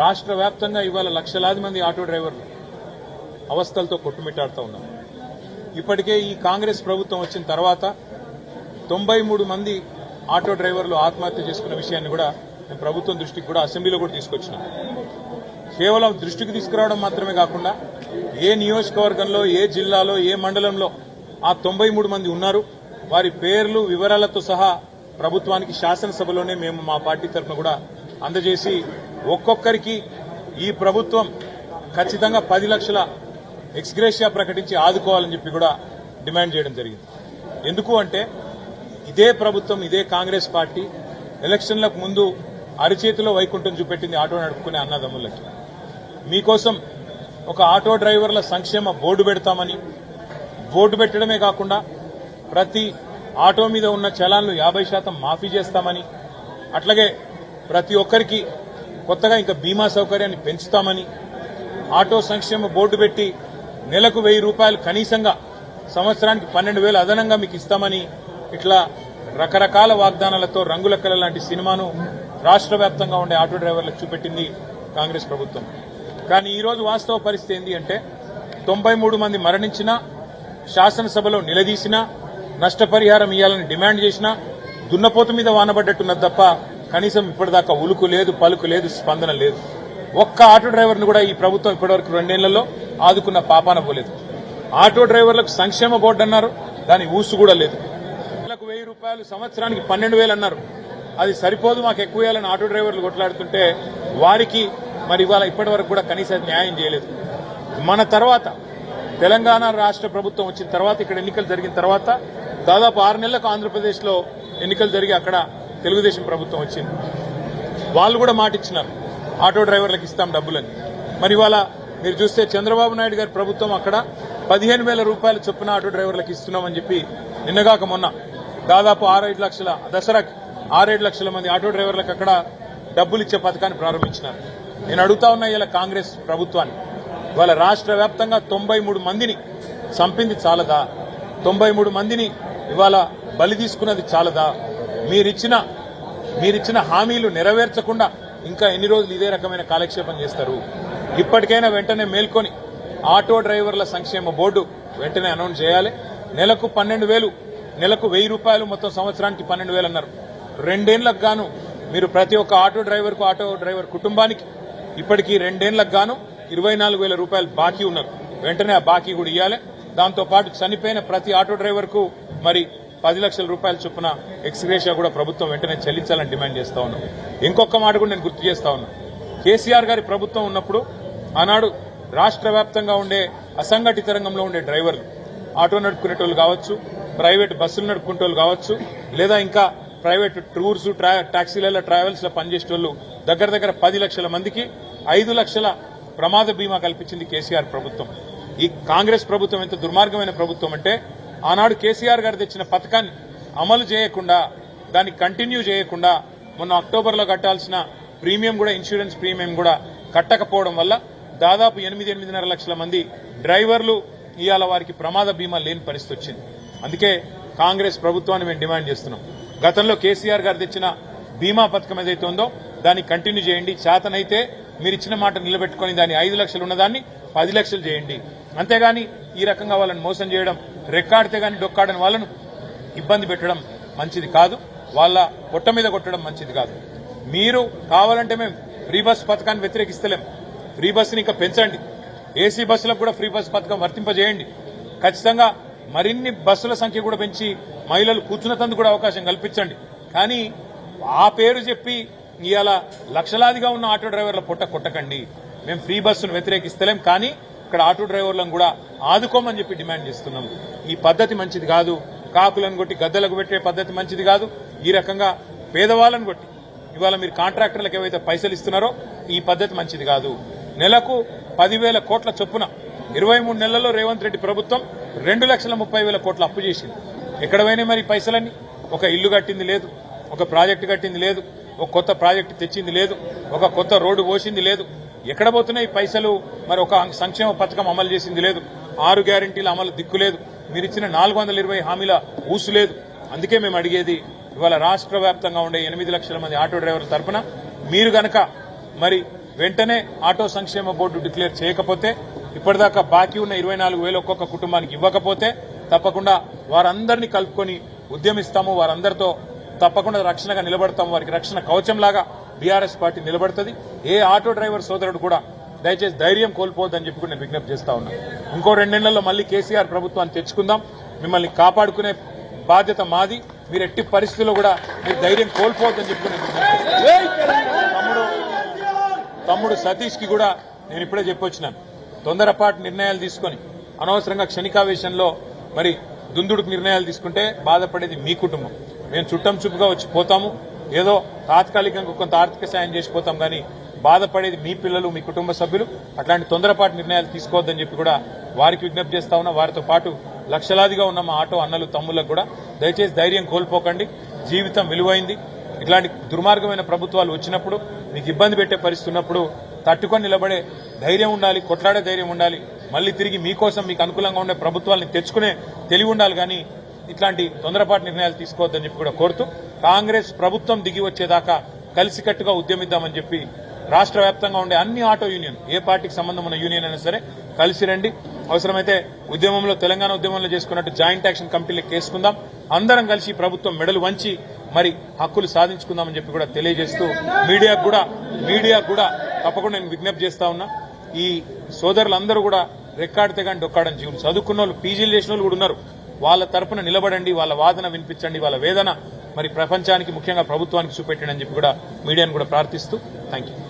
రాష్ట్ర వ్యాప్తంగా ఇవాళ లక్షలాది మంది ఆటో డ్రైవర్లు అవస్థలతో కొట్టుమిట్టాడుతూ ఉన్నారు. ఇప్పటికే ఈ కాంగ్రెస్ ప్రభుత్వం వచ్చిన తర్వాత తొంభై మూడు మంది ఆటో డ్రైవర్లు ఆత్మహత్య చేసుకున్న విషయాన్ని కూడా నేను ప్రభుత్వం దృష్టికి కూడా అసెంబ్లీలో కూడా తీసుకొచ్చినాను కేవలం దృష్టికి తీసుకురావడం మాత్రమే కాకుండా ఏ నియోజకవర్గంలో ఏ జిల్లాలో ఏ మండలంలో ఆ తొంభై మూడు మంది ఉన్నారు వారి పేర్లు వివరాలతో సహా ప్రభుత్వానికి శాసనసభలోనే మేము మా పార్టీ తరఫున కూడా అందజేసి ఒక్కొక్కరికి ఈ ప్రభుత్వం ఖచ్చితంగా పది లక్షల ఎక్స్గ్రేషియా ప్రకటించి ఆదుకోవాలని చెప్పి కూడా డిమాండ్ చేయడం జరిగింది. ఎందుకు అంటే ఇదే ప్రభుత్వం ఇదే కాంగ్రెస్ పార్టీ ఎలక్షన్లకు ముందు అరిచేతిలో వైకుంఠం చూపెట్టింది ఆటో నడుపుకునే అన్నదమ్ములకి. మీకోసం ఒక ఆటో డ్రైవర్ల సంక్షేమ బోర్డు పెడతామని. బోర్డు పెట్టడమే కాకుండా ప్రతి ఆటో మీద ఉన్న చలాన్లు యాభై శాతం మాఫీ చేస్తామని. అట్లాగే ప్రతి ఒక్కరికి కొత్తగా ఇంకా బీమా సౌకర్యాన్ని పెంచుతామని ఆటో సంక్షేమ బోర్డు పెట్టి నెలకు వెయ్యి రూపాయలు కనీసంగా సంవత్సరానికి పన్నెండు వేలు అదనంగా మీకు ఇస్తామని ఇట్లా రకరకాల వాగ్దానాలతో రంగుల కళ లాంటి సినిమాను రాష్ట్ర వ్యాప్తంగా ఉండే ఆటో డ్రైవర్లకు చూపెట్టింది కాంగ్రెస్ ప్రభుత్వం. కానీ ఈరోజు వాస్తవ పరిస్థితి ఏంటి అంటే తొంభై మూడు మంది మరణించినా శాసనసభలో నిలదీసినా నష్టపరిహారం ఇవ్వాలని డిమాండ్ చేసినా దున్నపోతు మీద వానబడ్డట్టున్నది తప్ప కనీసం ఇప్పటిదాకా ఉలుకు లేదు పలుకు లేదు స్పందన లేదు. ఒక్క ఆటో డ్రైవర్ను కూడా ఈ ప్రభుత్వం ఇప్పటివరకు రెండేళ్ళలో ఆదుకున్న పాపాన పోలేదు. ఆటో డ్రైవర్లకు సంక్షేమ బోర్డు అన్నారు దాని ఊసు కూడా లేదు. నెలకు వెయ్యి రూపాయలు సంవత్సరానికి పన్నెండు వేలు అన్నారు. అది సరిపోదు మాకు ఎక్కువ వేయాలని ఆటో డ్రైవర్లు కొట్లాడుతుంటే వారికి మరి ఇవాళ ఇప్పటి వరకు కూడా కనీసం న్యాయం చేయలేదు. మన తర్వాత తెలంగాణ రాష్ట్ర ప్రభుత్వం వచ్చిన తర్వాత ఇక్కడ ఎన్నికలు జరిగిన తర్వాత దాదాపు ఆరు నెలలకు ఆంధ్రప్రదేశ్లో ఎన్నికలు జరిగి అక్కడ తెలుగుదేశం ప్రభుత్వం వచ్చింది. వాళ్ళు కూడా మాట ఇచ్చినారు. ఆటో డ్రైవర్లకు ఇస్తాం డబ్బులని. మరి ఇవాళ మీరు చూస్తే చంద్రబాబు నాయుడు గారి ప్రభుత్వం అక్కడ పదిహేను వేల రూపాయల చొప్పున ఆటో డ్రైవర్లకు ఇస్తున్నామని చెప్పి నిన్నగాక మొన్న దాదాపు ఆరేడు లక్షల దసరాకి ఆరేడు లక్షల మంది ఆటో డ్రైవర్లకు అక్కడ డబ్బులు ఇచ్చే పథకాన్ని ప్రారంభించినారు. నేను అడుగుతా ఉన్నా ఇలా కాంగ్రెస్ ప్రభుత్వాన్ని ఇవాళ రాష్ట్ర వ్యాప్తంగా తొంభై మూడు మందిని చంపింది చాలదా? తొంభై మూడు మందిని ఇవాళ బలి తీసుకున్నది చాలదా? మీరిచ్చిన మీరిచ్చిన హామీలు నెరవేర్చకుండా ఇంకా ఎన్ని రోజులు ఇదే రకమైన కాలక్షేపం చేస్తారు? ఇప్పటికైనా వెంటనే మేల్కొని ఆటో డ్రైవర్ల సంక్షేమ బోర్డు వెంటనే అనౌన్స్ చేయాలి. నెలకు పన్నెండు వేలు నెలకు వెయ్యి రూపాయలు మొత్తం సంవత్సరానికి పన్నెండు వేలు అన్నారు. రెండేళ్ళకు గాను మీరు ప్రతి ఒక్క ఆటో డ్రైవర్కు ఆటో డ్రైవర్ కుటుంబానికి ఇప్పటికీ రెండేళ్ళకు గాను ఇరవై నాలుగు వేల రూపాయలు బాకీ ఉన్నారు. వెంటనే ఆ బాకీ కూడా ఇవ్వాలి దాంతో పాటు చనిపోయిన ప్రతి ఆటో డ్రైవర్కు మరి పది లక్షల రూపాయల చొప్పున ఎక్స్గ్రేషియా కూడా ప్రభుత్వం వెంటనే చెల్లించాలని డిమాండ్ చేస్తా ఉన్నాం. ఇంకొక మాట కూడా నేను గుర్తు చేస్తా ఉన్నా. కేసీఆర్ గారి ప్రభుత్వం ఉన్నప్పుడు ఆనాడు రాష్ట్ర వ్యాప్తంగా ఉండే అసంఘటిత రంగంలో ఉండే డ్రైవర్లు ఆటో నడుపుకునేటోళ్ళు కావచ్చు ప్రైవేట్ బస్సులు నడుపుకునేటోళ్ళు కావచ్చు లేదా ఇంకా ప్రైవేట్ టూర్స్ టాక్సీలలో ట్రావెల్స్లో పనిచేసేటోళ్ళు దగ్గర దగ్గర పది లక్షల మందికి ఐదు లక్షల ప్రమాద బీమా కల్పించింది కేసీఆర్ ప్రభుత్వం. ఈ కాంగ్రెస్ ప్రభుత్వం ఎంత దుర్మార్గమైన ప్రభుత్వం అంటే ఆనాడు కేసీఆర్ గారు తెచ్చిన పథకాన్ని అమలు చేయకుండా దాన్ని కంటిన్యూ చేయకుండా మొన్న అక్టోబర్లో కట్టాల్సిన ప్రీమియం కూడా ఇన్సూరెన్స్ ప్రీమియం కూడా కట్టకపోవడం వల్ల దాదాపు ఎనిమిది ఎనిమిదిన్నర లక్షల మంది డ్రైవర్లు ఇవాళ వారికి ప్రమాద బీమా లేని పరిస్థితి వచ్చింది. అందుకే కాంగ్రెస్ ప్రభుత్వాన్ని మేము డిమాండ్ చేస్తున్నాం. గతంలో కేసీఆర్ గారు తెచ్చిన బీమా పథకం ఏదైతే ఉందో దాన్ని కంటిన్యూ చేయండి. చేతనైతే మీరు ఇచ్చిన మాట నిలబెట్టుకుని దాన్ని ఐదు లక్షలు ఉన్నదాన్ని పది లక్షలు చేయండి. అంతేగాని ఈ రకంగా వాళ్ళని మోసం చేయడం రెక్కాడితే గాని డొక్కాడని వాళ్ళను ఇబ్బంది పెట్టడం మంచిది కాదు. వాళ్ళ పొట్ట మీద కొట్టడం మంచిది కాదు. మీరు కావాలంటే మేము ఫ్రీ బస్ పథకాన్ని వ్యతిరేకిస్తలేం. ఫ్రీ బస్సుని ఇంకా పెంచండి. ఏసీ బస్సులకు కూడా ఫ్రీ బస్ పథకం వర్తింపజేయండి. ఖచ్చితంగా మరిన్ని బస్సుల సంఖ్య కూడా పెంచి మహిళలు కూర్చున్నతందుకు కూడా అవకాశం కల్పించండి. కానీ ఆ పేరు చెప్పి ఇవాళ లక్షలాదిగా ఉన్న ఆటో డ్రైవర్ల పొట్ట కొట్టకండి. మేము ఫ్రీ బస్సును వ్యతిరేకిస్తలేం కానీ ఇక్కడ ఆటో డ్రైవర్లను కూడా ఆదుకోమని చెప్పి డిమాండ్ చేస్తున్నాం. ఈ పద్ధతి మంచిది కాదు. కాకులను కొట్టి గద్దలకు పెట్టే పద్ధతి మంచిది కాదు. ఈ రకంగా పేదవాళ్ళను కొట్టి ఇవాళ మీరు కాంట్రాక్టర్లకు ఏవైతే పైసలు ఇస్తున్నారో ఈ పద్ధతి మంచిది కాదు. నెలకు పదివేల కోట్ల చొప్పున ఇరవై మూడు నెలల్లో రేవంత్ రెడ్డి ప్రభుత్వం రెండు లక్షల ముప్పై వేల కోట్ల అప్పు చేసింది. ఎక్కడ పోయినాయి మరి పైసలన్నీ? ఒక ఇల్లు కట్టింది లేదు ఒక ప్రాజెక్టు కట్టింది లేదు ఒక కొత్త ప్రాజెక్టు తెచ్చింది లేదు ఒక కొత్త రోడ్డు పోసింది లేదు. ఎక్కడ పోతున్నాయి పైసలు? మరి ఒక సంక్షేమ పథకం అమలు చేసింది లేదు. ఆరు గ్యారంటీల అమలు దిక్కు లేదు. మీరు ఇచ్చిన నాలుగు వందల ఇరవై హామీల ఊసు లేదు. అందుకే మేము అడిగేది ఇవాళ రాష్ట్ర వ్యాప్తంగా ఉండే ఎనిమిది లక్షల మంది ఆటో డ్రైవర్ల తరఫున మీరు గనక మరి వెంటనే ఆటో సంక్షేమ బోర్డు డిక్లేర్ చేయకపోతే ఇప్పటిదాకా బాకీ ఉన్న ఇరవై నాలుగు వేలు ఒక్కొక్క కుటుంబానికి ఇవ్వకపోతే తప్పకుండా వారందరినీ కలుపుకొని ఉద్యమిస్తాము. వారందరితో తప్పకుండా రక్షణగా నిలబడతాము. వారికి రక్షణ కవచంలాగా బీఆర్ఎస్ పార్టీ నిలబడుతుంది. ఏ ఆటో డ్రైవర్ సోదరుడు కూడా దయచేసి ధైర్యం కోల్పోవద్దని చెప్పి నేను విజ్ఞప్తి చేస్తా ఉన్నా. ఇంకో రెండు నెలల్లో మళ్ళీ కేసీఆర్ ప్రభుత్వాన్ని తెచ్చుకుందాం. మిమ్మల్ని కాపాడుకునే బాధ్యత మాది. మీరు ఎట్టి పరిస్థితుల్లో కూడా మీరు ధైర్యం కోల్పోవద్దని చెప్పి తమ్ముడు తమ్ముడు సతీష్కి కూడా నేను ఇప్పుడే చెప్పొచ్చినాను. తొందరపాటు నిర్ణయాలు తీసుకొని అనవసరంగా క్షణికావేశంలో మరి దుందుడుకు నిర్ణయాలు తీసుకుంటే బాధపడేది మీ కుటుంబం. మేము చుట్టం చూపుగా వచ్చి పోతాము. ఏదో తాత్కాలికంగా కొంత ఆర్థిక సాయం చేసిపోతాం కానీ బాధపడేది మీ పిల్లలు మీ కుటుంబ సభ్యులు. అట్లాంటి తొందరపాటు నిర్ణయాలు తీసుకోవద్దని చెప్పి కూడా వారికి విజ్ఞప్తి చేస్తా ఉన్నా. వారితో పాటు లక్షలాదిగా ఉన్న మా ఆటో అన్నలు తమ్ములకు కూడా దయచేసి ధైర్యం కోల్పోకండి. జీవితం విలువైంది. ఇట్లాంటి దుర్మార్గమైన ప్రభుత్వాలు వచ్చినప్పుడు మీకు ఇబ్బంది పెట్టే పరిస్థితి ఉన్నప్పుడు తట్టుకొని నిలబడే ధైర్యం ఉండాలి కొట్లాడే ధైర్యం ఉండాలి. మళ్ళీ తిరిగి మీకోసం మీకు అనుకూలంగా ఉండే ప్రభుత్వాలను తెచ్చుకునే తెలివి ఉండాలి కానీ ఇట్లాంటి తొందరపాటు నిర్ణయాలు తీసుకోవద్దని చెప్పి కూడా కోరుతూ కాంగ్రెస్ ప్రభుత్వం దిగి వచ్చేదాకా కలిసికట్టుగా ఉద్యమిద్దామని చెప్పి రాష్ట్ర వ్యాప్తంగా ఉండే అన్ని ఆటో యూనియన్ ఏ పార్టీకి సంబంధం ఉన్న యూనియన్ అయినా సరే కలిసి రండి. అవసరమైతే ఉద్యమంలో తెలంగాణ ఉద్యమంలో చేసుకున్నట్టు జాయింట్ యాక్షన్ కమిటీలకు కేసుకుందాం. అందరం కలిసి ప్రభుత్వం మెడలు వంచి మరి హక్కులు సాధించుకుందామని చెప్పి కూడా తెలియజేస్తూ మీడియాకు కూడా మీడియాకు కూడా తప్పకుండా నేను విజ్ఞప్తి చేస్తా ఉన్నా. ఈ సోదరులందరూ కూడా రెక్కాడితే కానీ డొక్కాడని జీవులు. చదువుకున్న వాళ్ళు పీజీలు చేసిన వాళ్ళు కూడా ఉన్నారు. వాళ్ళ తరపున నిలబడండి వాళ్ళ వాదన వినిపించండి వాళ్ళ వేదన. మరి ప్రపంచానికి ముఖ్యంగా ప్రభుత్వానికి చూపెట్టండి అని చెప్పి కూడా మీడియాను కూడా ప్రార్థిస్తూ థ్యాంక్ యూ